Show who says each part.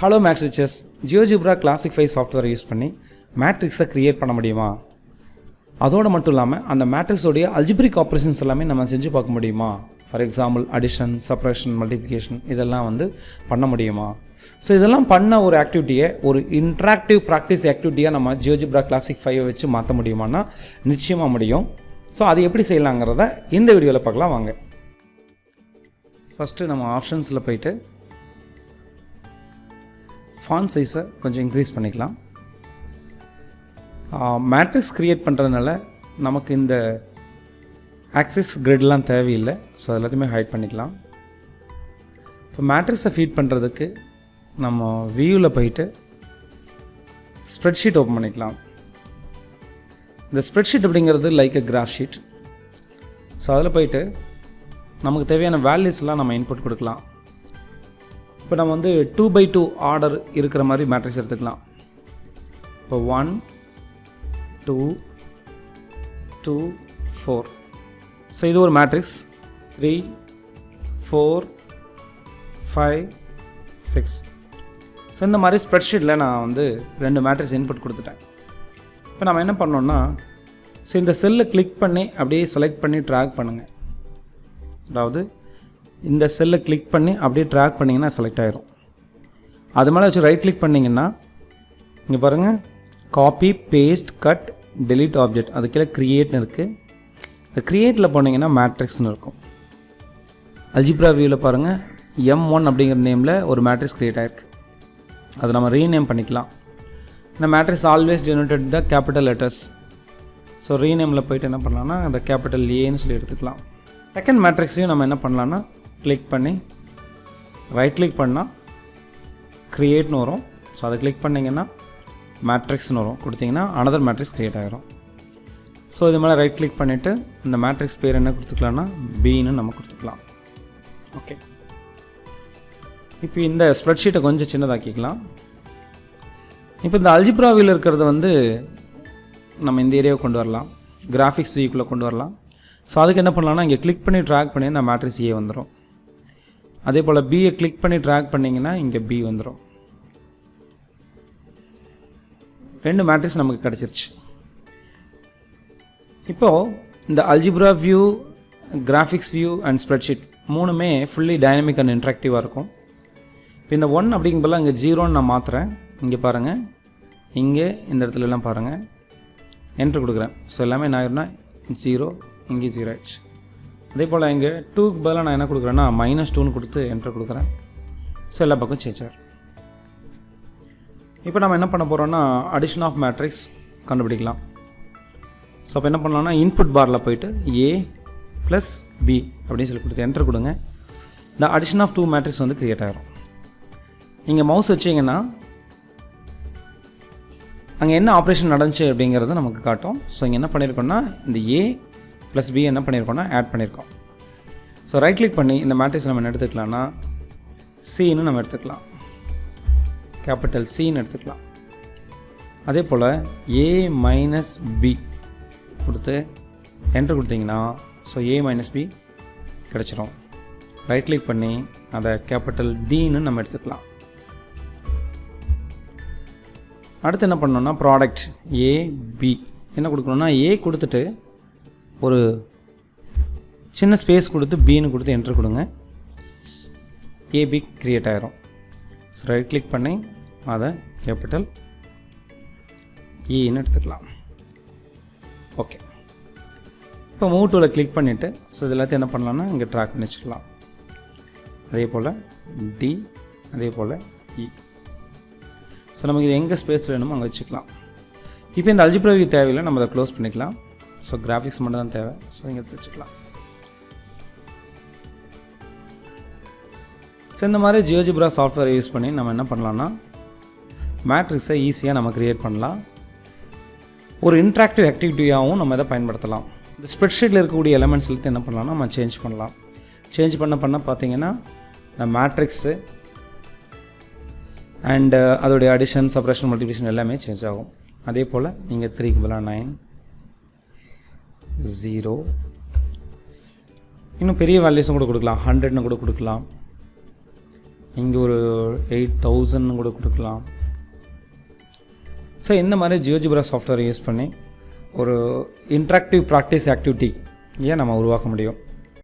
Speaker 1: Hello maths teachers GeoGebra classic five சாஃப்ட்வேரை use பண்ணி மேட்ரிக்ஸை க்ரியேட் பண்ண முடியுமா? அதோடு மட்டும் இல்லாமல் அந்த மேட்ரிக்ஸோடைய அல்ஜிப்ரிக் ஆப்ரேஷன்ஸ் எல்லாமே நம்ம செஞ்சு பார்க்க முடியுமா? For example addition subtraction multiplication இதெல்லாம் வந்து பண்ண முடியுமா? ஸோ இதெல்லாம் பண்ண ஒரு ஆக்டிவிட்டியை ஒரு இன்ட்ராக்டிவ் ப்ராக்டிஸ் ஆக்டிவிட்டியாக நம்ம ஜியோஜிப்ரா கிளாசிக் ஃபைவை வச்சு மாற்ற முடியுமான்னா நிச்சயமாக முடியும். ஸோ அது எப்படி செய்யலாங்கிறத இந்த வீடியோவில் பார்க்கலாம் வாங்க. ஃபஸ்ட்டு நம்ம ஆப்ஷன்ஸில் போயிட்டு ஃபான் சைஸை கொஞ்சம் இன்க்ரீஸ் பண்ணிக்கலாம். மேட்ரிக்ஸ் க்ரியேட் பண்ணுறதுனால நமக்கு இந்த ஆக்சிஸ் கிரிட்லாம் தேவையில்லை. ஸோ எல்லாத்தையுமே ஹைட் பண்ணிக்கலாம். இப்போ மேட்ரிக்ஸை ஃபீட் பண்ணுறதுக்கு நம்ம வியூவில் போயிட்டு ஸ்ப்ரெட்ஷீட் ஓப்பன் பண்ணிக்கலாம். இந்த ஸ்ப்ரெட்ஷீட் அப்படிங்கிறது like a graph sheet so அதில் போயிட்டு நமக்கு தேவையான வேல்யூஸ்லாம் நம்ம இன்புட் கொடுக்கலாம். இப்போ நம்ம வந்து டூ பை டூ ஆர்டர் இருக்கிற மாதிரி மேட்ரிக்ஸ் எடுத்துக்கலாம். இப்போ one two two four so இது ஒரு matrix three four five six so இந்த மாதிரி ஸ்ப்ரெட்ஷீட்டில் நான் வந்து ரெண்டு மேட்ரிக்ஸ் இன்புட் கொடுத்துட்டேன். இப்போ நம்ம என்ன பண்ணோன்னா ஸோ இந்த செல்லை கிளிக் பண்ணி அப்படியே செலக்ட் பண்ணி ட்ராக் பண்ணுங்கள் அதாவது இந்த செல்லை கிளிக் பண்ணி அப்படியே ட்ராக் பண்ணிங்கன்னா செலக்ட் ஆயிரும். அது மேலே வச்சு ரைட் கிளிக் பண்ணிங்கன்னா இங்கே பாருங்கள் copy paste cut delete object அது கீழே க்ரியேட்னு இருக்குது இந்த க்ரியேட்டில் போனீங்கன்னா மேட்ரிக்ஸ்னு இருக்கும். அல்ஜிப்ரா வியூவில் பாருங்கள் எம் ஒன் அப்படிங்கிற நேமில் ஒரு மேட்ரிக்ஸ் க்ரியேட் ஆயிருக்கு. அதை நம்ம ரீநேம் பண்ணிக்கலாம். இந்த matrix always generated the capital letters so ரீநேமில் போயிட்டு என்ன பண்ணலாம்னா அந்த கேபிட்டல் ஏன்னு சொல்லி எடுத்துக்கலாம். செகண்ட் மேட்ரிக்ஸையும் நம்ம என்ன பண்ணலான்னா கிளிக் பண்ணி ரைட் கிளிக் பண்ணால் க்ரியேட்னு வரும். ஸோ அதை கிளிக் பண்ணிங்கன்னா மேட்ரிக்ஸ்னு வரும். கொடுத்தீங்கன்னா அனதர் மேட்ரிக்ஸ் க்ரியேட் ஆகிரும் ஸோ இது மேலே ரைட் கிளிக் பண்ணிவிட்டு இந்த மேட்ரிக்ஸ் பேர் என்ன கொடுத்துக்கலாம்னா பின்னு நம்ம கொடுத்துக்கலாம். ஓகே இப்போ இந்த ஸ்ப்ரெட்ஷீட்டை கொஞ்சம் சின்னதாக்கிக்கலாம். இப்போ இந்த அல்ஜிப்ராவில் இருக்கிறத வந்து நம்ம இந்த ஏரியாவை கொண்டு வரலாம். கிராஃபிக்ஸ் வியூக்குள்ளே கொண்டு வரலாம். ஸோ அதுக்கு என்ன பண்ணலாம்னா இங்கே கிளிக் பண்ணி ட்ராக் பண்ணி இந்த மேட்ரிக்ஸ் ஏ வந்துடும் அதே போல் பியை கிளிக் பண்ணி ட்ராக் பண்ணிங்கன்னா இங்கே பி வந்துடும் ரெண்டு மேட்ரிக்ஸ் நமக்கு கிடச்சிருச்சு. இப்போது இந்த algebra view graphics view and spreadsheet மூணுமே ஃபுல்லி டைனமிக் அண்ட் இன்ட்ராக்டிவாக இருக்கும். இப்போ இந்த ஒன் அப்படிங்கும்போது இங்கே ஜீரோன்னு நான் மாற்றுறேன் இங்கே பாருங்கள் இங்கே இந்த இடத்துலலாம் பாருங்கள் என்ட்ரு கொடுக்குறேன். ஸோ எல்லாமே என்ன ஆயிரும்னா ஜீரோ இங்கே ஜீரோ ஆயிடுச்சு. அதே போல் இங்கே டூக்கு பதிலாக நான் என்ன கொடுக்குறேன்னா மைனஸ் டூன்னு கொடுத்து என்ட்ரு கொடுக்குறேன். ஸோ எல்லா பக்கம் சேஞ்ச் ஆயிரும். இப்போ நம்ம என்ன பண்ண போகிறோன்னா அடிஷன் ஆஃப் மேட்ரிக்ஸ் கண்டுபிடிக்கலாம். ஸோ அப்போ என்ன பண்ணலாம்னா இன்புட் பாரில் போயிட்டு ஏ ப்ளஸ் பி அப்படின்னு சொல்லி கொடுத்து என்ட்ரு கொடுங்க. இந்த அடிஷன் ஆஃப் டூ மேட்ரிக்ஸ் வந்து க்ரியேட் ஆகிரும் இங்கே மவுஸ் வச்சிங்கன்னா அங்கே என்ன ஆப்ரேஷன் நடந்துச்சு அப்படிங்கிறத நமக்கு காட்டும். ஸோ இங்கே என்ன பண்ணியிருக்கோம்னா இந்த ஏ ப்ளஸ் பி என்ன பண்ணியிருக்கோம்னா ஆட் பண்ணியிருக்கோம் ஸோ ரைட் கிளிக் பண்ணி இந்த மேட்ரிக்ஸ் நம்ம என்ன எடுத்துக்கலாம்னா சின்னு நம்ம எடுத்துக்கலாம். கேபிட்டல் சின்னு எடுத்துக்கலாம். அதே போல் ஏ மைனஸ் பி கொடுத்து என்ட்ரு கொடுத்தீங்கன்னா ஸோ ஏ மைனஸ் பி கிடச்சிரும். ரைட் கிளிக் பண்ணி அதை கேபிட்டல் டின்னு நம்ம எடுத்துக்கலாம். அடுத்து என்ன பண்ணோன்னா ப்ராடக்ட் ஏ பி என்ன கொடுக்கணும்னா ஏ கொடுத்துட்டு ஒரு சின்ன ஸ்பேஸ் கொடுத்து பின்னு கொடுத்து என்ட்ரு கொடுங்க. ஏபி க்ரியேட் ஆகிரும் ஸோ ரைட் கிளிக் பண்ணி அதை கேபிட்டல் ஈன்னு e எடுத்துக்கலாம். ஓகே இப்போ மூவ் டூவில் கிளிக் பண்ணிவிட்டு ஸோ இது எல்லாத்தையும் என்ன பண்ணலாம்னா இங்கே ட்ராக் பண்ணி வச்சுக்கலாம். அதே போல் டி அதே போல் இ e. ஸோ நமக்கு இது எங்கே ஸ்பேஸ் வேணுமோ அங்கே வச்சுக்கலாம். இப்போ இந்த அல்ஜிப்ரா தேவையில்லை நம்ம அதை க்ளோஸ் பண்ணிக்கலாம். ஸோ கிராஃபிக்ஸ் மட்டும் தான் தேவை. ஸோ நீங்கள் எடுத்து வச்சுக்கலாம். ஸோ இந்த மாதிரி ஜியோஜிப்ரா சாஃப்ட்வேரை யூஸ் பண்ணி நம்ம என்ன பண்ணலாம்னா மேட்ரிக்ஸை ஈஸியாக நம்ம க்ரியேட் பண்ணலாம். ஒரு இன்ட்ராக்டிவ் ஆக்டிவிட்டியாகவும் நம்ம இதை பயன்படுத்தலாம். இந்த ஸ்ப்ரெட்ஷீட்டில் இருக்கக்கூடிய எலமெண்ட்ஸ் எடுத்து என்ன பண்ணலாம்னா நம்ம சேஞ்ச் பண்ணலாம். சேஞ்ச் பண்ண பண்ண பார்த்தீங்கன்னா இந்த மேட்ரிக்ஸு அண்டு uh, அதோடைய அடிஷன் சப்ரேஷன் மல்டிபிளேஷன் எல்லாமே சேஞ்ச் ஆகும். அதே போல் நீங்கள் த்ரீக்கு பதிலாக நைன் ஜீரோ இன்னும் பெரிய வேல்யூஸும் கூட கொடுக்கலாம். ஹண்ட்ரட்னு கூட கொடுக்கலாம். இங்கே ஒரு எயிட் தௌசண்ட்னு கூட கொடுக்கலாம். ஸோ இந்த மாதிரி ஜியோஜிப்ரா சாஃப்ட்வேர் யூஸ் பண்ணி ஒரு இன்ட்ராக்டிவ் ப்ராக்டிஸ் ஆக்டிவிட்டி ஏன் நம்ம உருவாக்க முடியும்?